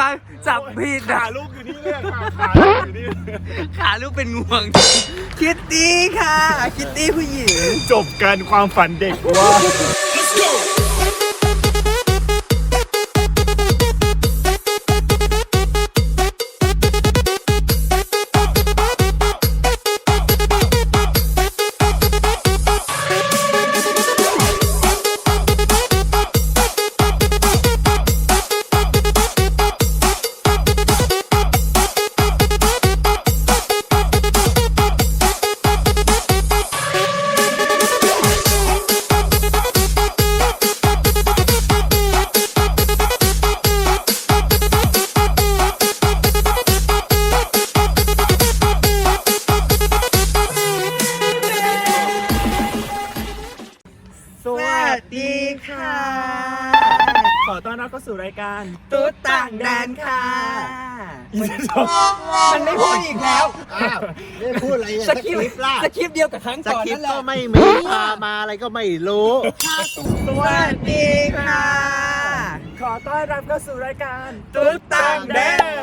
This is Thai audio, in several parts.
วางจับผิดขาอะลูกอยู่นี่เลยขาขาลูกอยู่นี่ขาลูกเป็นงวง คิตตี้ค่ะ คิตตี้ผู้หญิง จบกันความฝันเด็กว่าส สู่รายการตุ๊ดต่างแดนค่ะอีสานมันไม่พูดอีกแล้วอ้าวไม่ได้พูดอะไรเนี่ยสสคคริริปปต์ต์ล่ะสคริปต์เดียวกับครั้งสก่อนคริปนั่ต์นแหละก็ไม่มีพามาอะไรก็ไม่รู้ สวัสดีค่ะ ขอต้อนรับเข้าสู่รายการตุ๊ดต่างแดน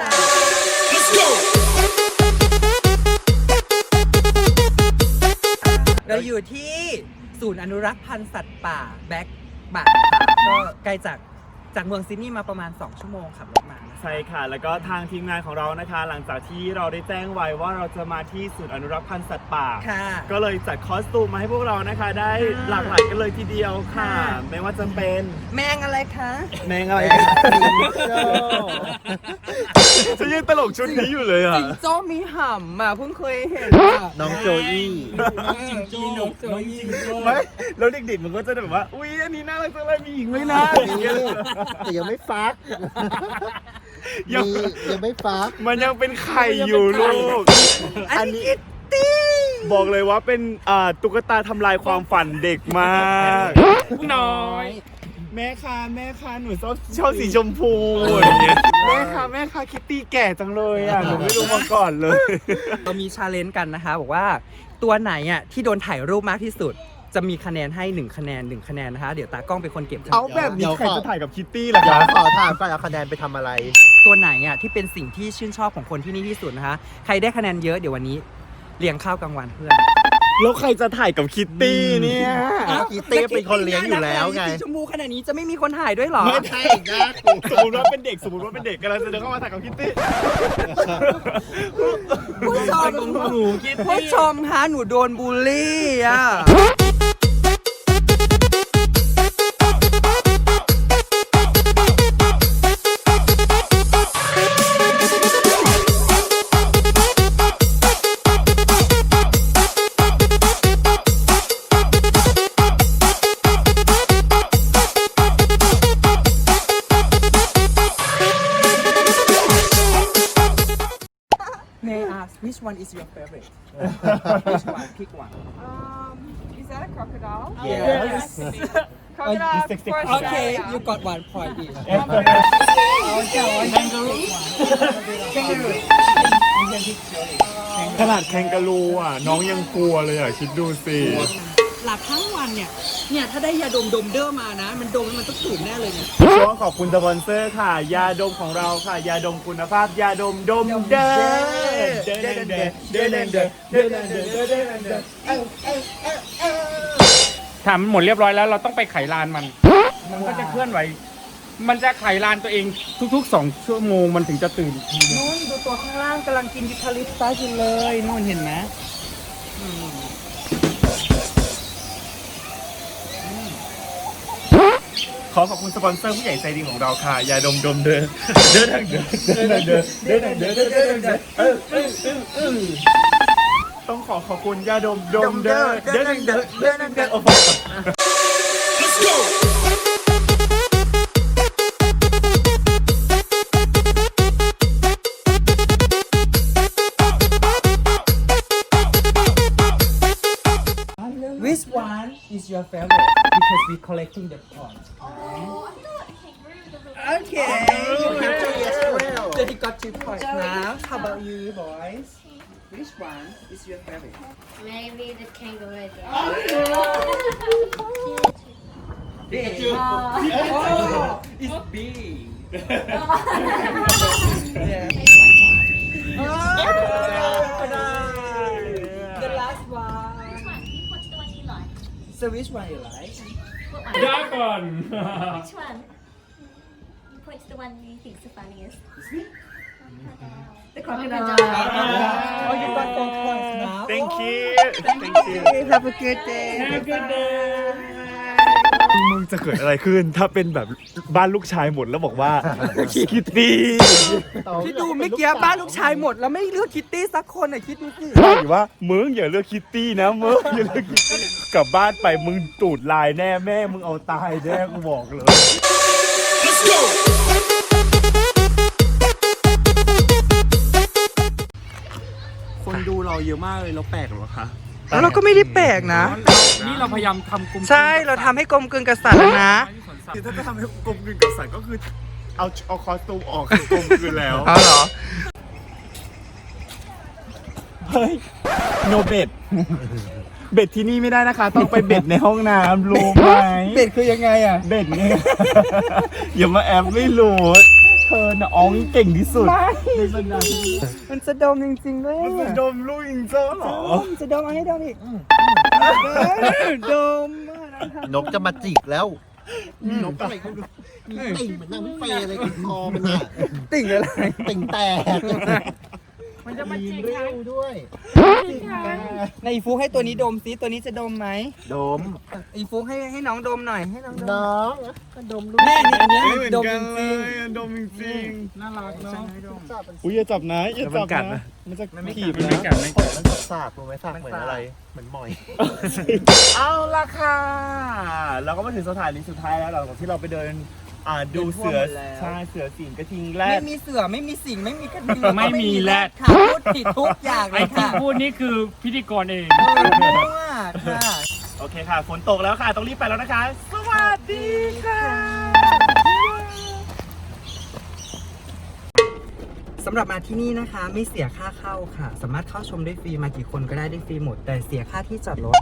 เราอยู่ที่ศูนย์อนุรักษ์พันธุ์สัตว์ป่าแบ็กบัตก็ไกลจาก จากเมืองซิดนีย์มาประมาณ 2 ชั่วโมงขับรถมานะใช่ค่ะ แล้วก็ทางทีมงานของเรานะคะ หลังจากที่เราได้แจ้งไว้ว่าเราจะมาที่ศูนย์อนุรักษ์พันธุ์สัตว์ป่า ค่ะ ก็เลยจัดคอสตูมมาให้พวกเรานะคะ ได้ค่ะหลากหลายกันเลยทีเดียวค่ะ ค่ะ ไม่ว่าจะเป็นแมงอะไรคะแมงอะไรฉันยังตลกชุดนี้อยู่เลยอะ จิงโจ้มีห่ำอะเพิ่งเคยเห็นอะน้องโจอี้จิงโจ้น้องโจยี่ไม่แล้วเด็กๆมันก็จะแบบว่า อุ๊ย อันนี้น่ารักจังเลยมีหญิงไหมนะนี่แต่ยังไม่ฟัก ยังมียังไม่ฟัก มันยังเป็นไข่อยู่ลูก อันนี้คิตตี้บอกเลยว่าเป็นอ่าตุ๊กตาทำลายความฝันเด็กมากน้อย แม่ค่ะแม่ค่ะหนูชอบชอบสีชมพูอย่างเงี้ยแม่ค่ะแม่ค่ะคิตตี้แก่จังเลยอะหนูไม่รู้มาก่อนเลย เรามีชาเลนจ์กันนะคะ บอกว่าตัวไหนอะที่โดนถ่ายรูปมากที่สุด จะมีคะแนนให้ 1 คะแนน 1 คะแนนนะคะ เดี๋ยวตากล้องเป็นคนเก็บเอาแบบนี้ใครจะถ่ายกับคิตตี้ล่ะเดี๋ยวคะขอถามก่อนเอาคะแนนไปทำอะไร ตัวไหนอะที่เป็นสิ่งที่ชื่นชอบของคนที่นี่ที่สุดนะคะ ใครได้คะแนนเยอะเดี๋ยววันนี้เลี้ยงข้าวกลางวันเพื่อน แล้วใครจะถ่ายกับคิตตี้เนี่ยคิตตี้เป็นคนเลี้ยงอยู่แล้วไง สีชมพูขนาดนี้จะไม่มีคนถ่ายด้วยเหรอ ไม่ใช่นะสมมติว่าเป็นเด็กสมมติว่าเป็นเด็กกำลังจะเดินเข้ามาถ่ายกับคิตตี้ ผู้ชมหนูคิตผู้ตี้ชมคะหนูโดนบูลลี่อะ which one is your favorite? which one? Pick one. Um, is that a crocodile? Yes. Crocodile, Oh, of course. Okay, yeah. you got one point each. Kangaroo ขนาดแคนการูอะ น้องยังกลัวเลยอะ คิดดูสิ หลับทั้งวันเนี่ย เนี่ยถ้าได้ยาดมดมเดอร์มานะ มันดมแล้วมันต้องตื่นแน่เลยเนี่ยช่วงขอบคุณสปอนเซอร์ค่ะ ยาดมของเราค่ะ ยาดมคุณภาพ ยาดมดมเด้อเด้อเด้อเด้อเด้อเด้อเด้อเด้อเด้อเด้อเด้อเด้อเด้อทำหมดเรียบร้อยแล้วเราต้องไปไขลานมัน มันก็จะเคลื่อนไหว มันจะไขลานตัวเองทุกๆสองชั่วโมงมันถึงจะตื่นอีกทีนึงนู่นดูตัวข้างล่างกำลังกินยูคาลิปตัสอยู่เลยนู่นเห็นไหม ขอขอบคุณสปอนเซอร์ผู้ใหญ่ใจดีของเราค่ะยาดมดมเดินเดินทางเดินเดินทางเดินเดินทางเดินเดินทางเดินเออเออเออเออต้องขอขอบคุณยาดมดมเดินเดินทางเดินเดินทางเดินโอ้โห Let's go วิสวาน is your favorite because we collecting the points Okay. well. Then he got two points now. How about you boys? Which one is your favorite? Maybe the kangaroo. B. Oh, it's B. yeah. Oh, no. The last one. So which one you like? Which one? Which one? You think's the funniest. The crocodile. oh you got both ones now thank you thank you have a good day Have a good day มึงจะเกิดอะไรขึ้น ถ้าเป็นแบบบ้านลูกชายหมดแล้วบอกว่า คิตตี้ที่ดูเมื่อกี้บ้านลูกชายหมด แล้วไม่เลือกคิตตี้สักคนอะคิดดูสิใช่หรือว่ามึงอย่าเลือกคิตตี้นะมึงอย่าเลือกคิตตี้กลับบ้านไปมึงตูดลายแน่แม่มึงเอาตายแน่กูบอกเลย คนดูเราเยอะมากเลยเราแปลกเหรอคะแล้วเราก็ไม่ได้แปลกนะ นี่เราพยายามทำกลุ่มใช่เราทำให้กลมกลืนกับสัตว์แล้วนะ คือถ้าจะทำให้กลมกลืนกับสัตว์ก็คือเอาเอาคอสตูมออกคือกลมกลืนแล้วเอาเหรอ เฮ้ยโนเบ็ด เบ็ดที่นี่ไม่ได้นะคะ ต้องไปเบ็ดในห้องน้ำรู้ไหมเป็ดคือยังไงอะ เบ็ดเนี่ยอย่ามาแอบไม่รู้เธอน่ะอ้องเก่งที่สุดในบรรดามันจะดมจริงๆด้วยมันจะดมลูกอิงเจ้าเหรอมันจะดมเอาให้ดมอีกดมนกจะมาจิกแล้วนกอะไรก็ดูมีติ่งเหมือนนางเฟยอะไรกับคอมันอะติ่งอะไร ติ่งแตก มันจะมามีจิกเร็วด้วยในอีฟุกให้ตัวนี้ดมซิตัวนี้จะดมไหมดม อีฟุกให้ให้น้องดมหน่อยให้น้องดมน้องก็ดมลูกแม่นี่อันเนี้ยเหมือนดมกัจนเลริงยดมจริงน่ารักเนาะอุ้ยอย่าจับนะอย่าจับมันกัดนะนะมันจะมันไม่ขีบไม่นะกัดไม่กัด มันสากรู้ไหมสากเหมือนอะไร เหมือนหมอย เอาละค่ะ เราก็มาถึงสถานีสุดท้ายแล้วหลังจากที่เราไปเดิน อ่าดูเสือใช่เสือสิงกระทิงแรไม่ด มีเสือไม่มีสิงไม่มีกระดิ่งไม่มีแรด ค่ะพูดผิดทุกอย่างเลไอ้ยที่ค่ะพูดนี่คือพิธีกรเองเออมั่วค่ะ โอเคค่ะ ฝนตกแล้วค่ะ ต้องรีบไปแล้วนะคะ สวัสดีค่ะ สำหรับมาที่นี่นะคะ ไม่เสียค่าเข้าค่ะ สามารถเข้าชมได้ฟรีมากี่คนก็ได้ได้ฟรีหมด แต่เสียค่าที่จอดรถ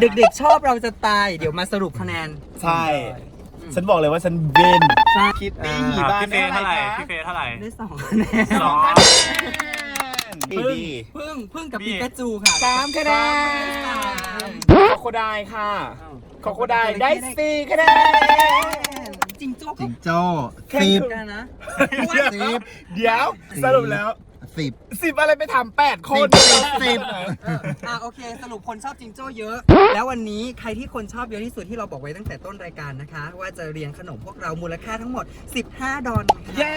เด็กๆชอบเราจะตาย เดี๋ยวมาสรุปคะแนนใช่ ฉันบอกเลยว่าฉันเบนใช่คิตตี้หนีบ้านได้เท่าไหร่พี่เฟย์เท่าไหร่ได้สองคะแนนสอง ดีดีพึ่งพึ่งกับปิกาจูค่ะ สามคะแนนคอโคไดค่ะคอโคไดได้สี่คะแนนจริงโจ้ก็จิงโจ้แข่สิงบกันนะสิบเดี๋ยว สรุปแล้ว สิบ สิบอะไรไปถามแปดคนสิบอออะโอเค สรุปคนชอบจิงโจ้เยอะ แล้ววันนี้ใครที่คนชอบเยอะที่สุดที่เราบอกไว้ตั้งแต่ต้นรายการนะคะ ว่าจะเรียงขนมพวกเรามูลค่าทั้งหมด 15 ดอลลาร์ เย้